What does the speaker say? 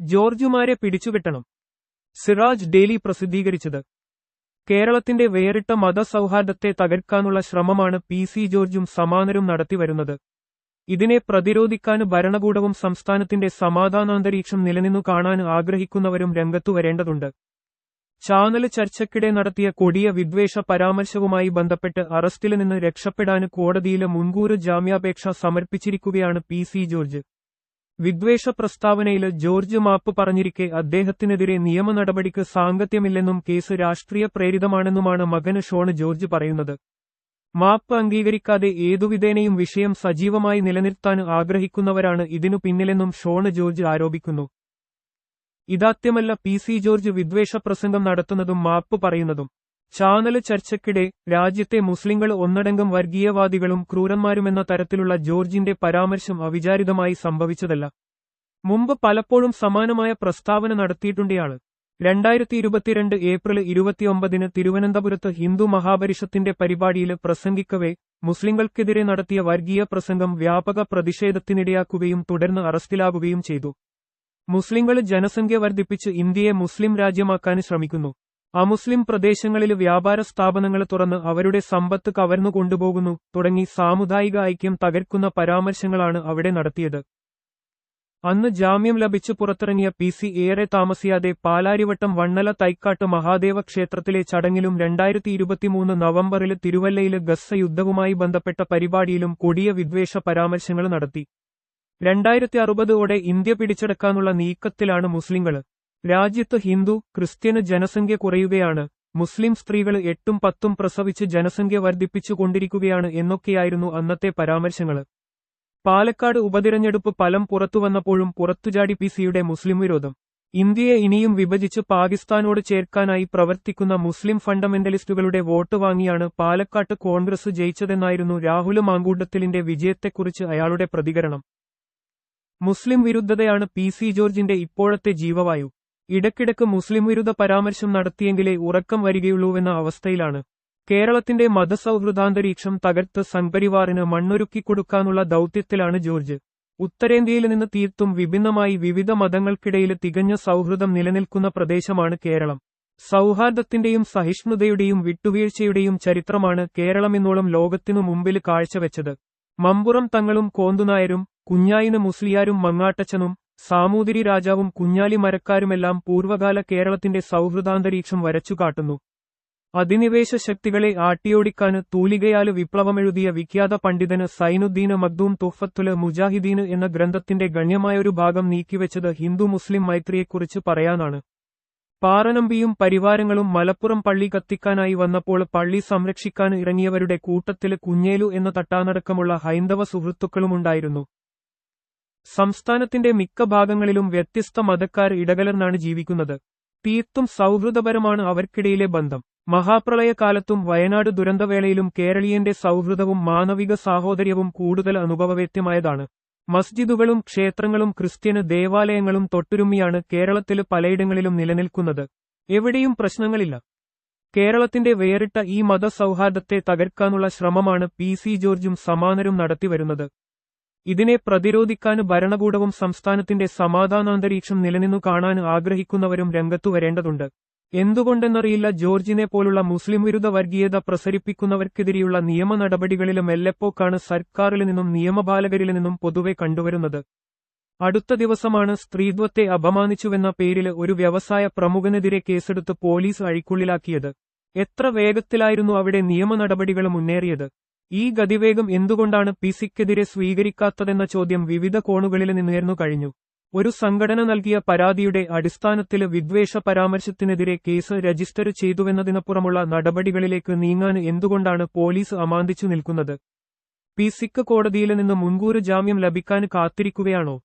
ജോർജുമാരെ പിടിച്ചുകെട്ടണം. Siraj daily പ്രസിദ്ധീകരിച്ചത്. കേരളത്തിന്റെ വേറിട്ട മതസൗഹാർദ്ദത്തെ തകർക്കാനുള്ള ശ്രമമാണ് പി സി ജോർജും സമാനരും നടത്തിവരുന്നത്. ഇതിനെ പ്രതിരോധിക്കാൻ ഭരണകൂടവും സംസ്ഥാനത്തിന്റെ സമാധാനാന്തരീക്ഷം നിലനിന്നു കാണാൻ ആഗ്രഹിക്കുന്നവരും രംഗത്തു വരേണ്ടതുണ്ട്. ചാനൽ ചർച്ചയ്ക്കിടെ നടത്തിയ കൊടിയ വിദ്വേഷ പരാമർശവുമായി ബന്ധപ്പെട്ട് അറസ്റ്റിൽ നിന്ന് രക്ഷപ്പെടാൻ കോടതിയിലെ മുൻകൂർ ജാമ്യാപേക്ഷ സമർപ്പിച്ചിരിക്കുകയാണ് പി സി ജോർജ്. വിദ്വേഷ പ്രസ്താവനയിൽ ജോർജ് മാപ്പ് പറഞ്ഞിരിക്കെ അദ്ദേഹത്തിനെതിരെ നിയമ നടപടിക്ക് സാങ്കത്യമില്ലെന്നും കേസ് രാഷ്ട്രീയ പ്രേരിതമാണെന്നുമാണ് മകന് ഷോൺ ജോർജ് പറയുന്നത്. മാപ്പ് അംഗീകരിക്കാതെ ഏതുവിധേനയും വിഷയം സജീവമായി നിലനിർത്താൻ ആഗ്രഹിക്കുന്നവരാണ് ഇതിനു പിന്നിലെന്നും ഷോൺ ജോർജ് ആരോപിക്കുന്നു. ഇതാത്യമല്ല പി ജോർജ് വിദ്വേഷ പ്രസംഗം നടത്തുന്നതും മാപ്പ് പറയുന്നതും. ചാനൽ ചർച്ചയ്ക്കിടെ രാജ്യത്തെ മുസ്ലിങ്ങൾ ഒന്നടങ്കം വർഗീയവാദികളും ക്രൂരന്മാരുമെന്ന തരത്തിലുള്ള ജോർജിന്റെ പരാമർശം അവിചാരിതമായി സംഭവിച്ചതല്ല. മുമ്പ് പലപ്പോഴും സമാനമായ പ്രസ്താവന നടത്തിയിട്ടുണ്ടെയാണ്. രണ്ടായിരത്തി ഇരുപത്തിരണ്ട് ഏപ്രിൽ ഇരുപത്തിയൊമ്പതിന് തിരുവനന്തപുരത്ത് ഹിന്ദു മഹാപരിഷത്തിന്റെ പരിപാടിയിൽ പ്രസംഗിക്കവേ മുസ്ലിങ്ങൾക്കെതിരെ നടത്തിയ വർഗീയ പ്രസംഗം വ്യാപക പ്രതിഷേധത്തിനിടയാക്കുകയും തുടർന്ന് അറസ്റ്റിലാകുകയും ചെയ്തു. മുസ്ലിങ്ങൾ ജനസംഖ്യ വർദ്ധിപ്പിച്ച് ഇന്ത്യയെ മുസ്ലിം രാജ്യമാക്കാൻ ശ്രമിക്കുന്നു. അമുസ്ലിം പ്രദേശങ്ങളിൽ വ്യാപാര സ്ഥാപനങ്ങൾ തുറന്ന് അവരുടെ സമ്പത്ത് കവർന്നു കൊണ്ടുപോകുന്നു തുടങ്ങി സാമുദായിക ഐക്യം തകർക്കുന്ന പരാമർശങ്ങളാണ് അവിടെ നടത്തിയത്. അന്ന് ജാമ്യം ലഭിച്ചു പുറത്തിറങ്ങിയ പി സി ഏറെ താമസിയാതെ പാലാരിവട്ടം വണ്ണല തൈക്കാട്ട് മഹാദേവ ക്ഷേത്രത്തിലെ ചടങ്ങിലും രണ്ടായിരത്തി ഇരുപത്തിമൂന്ന് നവംബറിൽ തിരുവല്ലയിലെ ഗസ്സ യുദ്ധവുമായി ബന്ധപ്പെട്ട പരിപാടിയിലും കൊടിയ വിദ്വേഷ പരാമർശങ്ങൾ നടത്തി. രണ്ടായിരത്തി അറുപതോടെ ഇന്ത്യ പിടിച്ചെടുക്കാനുള്ള നീക്കത്തിലാണ് മുസ്ലിങ്ങൾ. രാജ്യത്ത് ഹിന്ദു ക്രിസ്ത്യന് ജനസംഖ്യ കുറയുകയാണ്. മുസ്ലിം സ്ത്രീകൾ എട്ടും പത്തും പ്രസവിച്ച് ജനസംഖ്യ വർദ്ധിപ്പിച്ചുകൊണ്ടിരിക്കുകയാണ് എന്നൊക്കെയായിരുന്നു അന്നത്തെ പരാമർശങ്ങൾ. പാലക്കാട് ഉപതിരഞ്ഞെടുപ്പ് ഫലം പുറത്തുവന്നപ്പോഴും പുറത്തുചാടി പി സിയുടെ മുസ്ലിം വിരോധം. ഇന്ത്യയെ ഇനിയും വിഭജിച്ച് പാകിസ്ഥാനോട് ചേർക്കാനായി പ്രവർത്തിക്കുന്ന മുസ്ലിം ഫണ്ടമെന്റലിസ്റ്റുകളുടെ വോട്ട് വാങ്ങിയാണ് പാലക്കാട്ട് കോൺഗ്രസ് ജയിച്ചതെന്നായിരുന്നു രാഹുൽ മാങ്കൂട്ടത്തിലിന്റെ വിജയത്തെക്കുറിച്ച് അയാളുടെ പ്രതികരണം. മുസ്ലിം വിരുദ്ധതയാണ് പി സി ജോർജിന്റെ ഇപ്പോഴത്തെ ജീവവായു. ഇടയ്ക്കിടയ്ക്ക് മുസ്ലിം വിരുദ്ധ പരാമർശം നടത്തിയെങ്കിലേ ഉറക്കം വരികയുള്ളൂവെന്ന അവസ്ഥയിലാണ്. കേരളത്തിന്റെ മതസൗഹൃദാന്തരീക്ഷം തകർത്ത് സംപരിവാറിന് മണ്ണൊരുക്കിക്കൊടുക്കാനുള്ള ദൌത്യത്തിലാണ് ജോർജ്. ഉത്തരേന്ത്യയിൽ നിന്ന് തീർത്തും വിഭിന്നമായി വിവിധ മതങ്ങൾക്കിടയിൽ തികഞ്ഞ സൗഹൃദം നിലനിൽക്കുന്ന പ്രദേശമാണ് കേരളം. സൗഹാർദ്ദത്തിന്റെയും സഹിഷ്ണുതയുടെയും വിട്ടുവീഴ്ചയുടെയും ചരിത്രമാണ് കേരളമെന്നോളം ലോകത്തിനു മുമ്പിൽ കാഴ്ചവെച്ചത്. മമ്പുറം തങ്ങളും കോന്തുനായരും കുഞ്ഞായിന് മുസ്ലിയാരും മങ്ങാട്ടച്ചനും സാമൂതിരി രാജാവും കുഞ്ഞാലി മരക്കാരുമെല്ലാം പൂർവകാല കേരളത്തിന്റെ സൗഹൃദാന്തരീക്ഷം വരച്ചുകാട്ടുന്നു അധിനിവേശ ശക്തികളെ ആട്ടിയോടിക്കാന് തൂലികയാൽ വിപ്ലവമെഴുതിയ വിഖ്യാത പണ്ഡിതന് സൈനുദ്ദീന് മഖ്ദൂം തുഫത്തുൽ മുജാഹിദീന് എന്ന ഗ്രന്ഥത്തിന്റെ ഗണ്യമായൊരു ഭാഗം നീക്കിവെച്ചത് ഹിന്ദു മുസ്ലിം മൈത്രിയെക്കുറിച്ച് പറയാനാണ്. പാറനമ്പിയും പരിവാരങ്ങളും മലപ്പുറം പള്ളി കത്തിക്കാനായി വന്നപ്പോൾ പള്ളി സംരക്ഷിക്കാൻ ഇറങ്ങിയവരുടെ കൂട്ടത്തിൽ കുഞ്ഞേലു എന്ന തട്ടാനടക്കമുള്ള ഹൈന്ദവ സുഹൃത്തുക്കളുമുണ്ടായിരുന്നു. സംസ്ഥാനത്തിന്റെ മിക്ക ഭാഗങ്ങളിലും വ്യത്യസ്ത മതക്കാർ ഇടകലർന്നാണ് ജീവിക്കുന്നത്. തീർത്തും സൗഹൃദപരമാണ് അവർക്കിടയിലെ ബന്ധം. മഹാപ്രളയകാലത്തും വയനാട് ദുരന്തവേളയിലും കേരളീയന്റെ സൗഹൃദവും മാനവിക സാഹോദര്യവും കൂടുതൽ അനുഭവവേദ്യമായതാണ് മസ്ജിദുകളും ക്ഷേത്രങ്ങളും ക്രിസ്ത്യന് ദേവാലയങ്ങളും തൊട്ടുരുമ്മിയാണ് കേരളത്തിൽ പലയിടങ്ങളിലും നിലനിൽക്കുന്നത്. എവിടെയും പ്രശ്നങ്ങളില്ല. കേരളത്തിന്റെ വേറിട്ട ഈ മതസൗഹാർദ്ദത്തെ തകർക്കാനുള്ള ശ്രമമാണ് പി സി ജോർജും സമാനരും നടത്തിവരുന്നത്. ഇതിനെ പ്രതിരോധിക്കാനും ഭരണകൂടവും സംസ്ഥാനത്തിന്റെ സമാധാനാന്തരീക്ഷം നിലനിന്നു കാണാൻ ആഗ്രഹിക്കുന്നവരും രംഗത്തു വരേണ്ടതുണ്ട്. എന്തുകൊണ്ടെന്നറിയില്ല ജോർജിനെ പോലുള്ള മുസ്ലിം വിരുദ്ധ വർഗീയത പ്രസരിപ്പിക്കുന്നവർക്കെതിരെയുള്ള നിയമ നടപടികളിലും എല്ലപ്പോക്കാണ് സർക്കാരിൽ നിന്നും നിയമപാലകരിൽ നിന്നും പൊതുവെ കണ്ടുവരുന്നത്. അടുത്ത ദിവസമാണ് സ്ത്രീത്വത്തെ അപമാനിച്ചുവെന്ന പേരിൽ ഒരു വ്യവസായ പ്രമുഖനെതിരെ കേസെടുത്ത് പോലീസ് അഴിക്കുള്ളിലാക്കിയത്. എത്ര വേഗത്തിലായിരുന്നു അവിടെ നിയമ നടപടികൾ മുന്നേറിയത്? ഈ ഗതിവേഗം എന്തുകൊണ്ടാണ് പിസിക്കെതിരെ സ്വീകരിക്കാത്തതെന്ന ചോദ്യം വിവിധ കോണുകളിൽ നിന്നുയർന്നു കഴിഞ്ഞു. ഒരു സംഘടന നൽകിയ പരാതിയുടെ അടിസ്ഥാനത്തിൽ വിദ്വേഷ പരാമർശത്തിനെതിരെ കേസ് രജിസ്റ്റർ ചെയ്തുവെന്നതിനപ്പുറമുള്ള നടപടികളിലേക്ക് നീങ്ങാൻ എന്തുകൊണ്ടാണ് പോലീസ് അമാന്തിച്ചു നിൽക്കുന്നത്? പിസിക്ക് കോടതിയിൽ നിന്ന് മുൻകൂർ ജാമ്യം ലഭിക്കാൻ കാത്തിരിക്കുകയാണോ?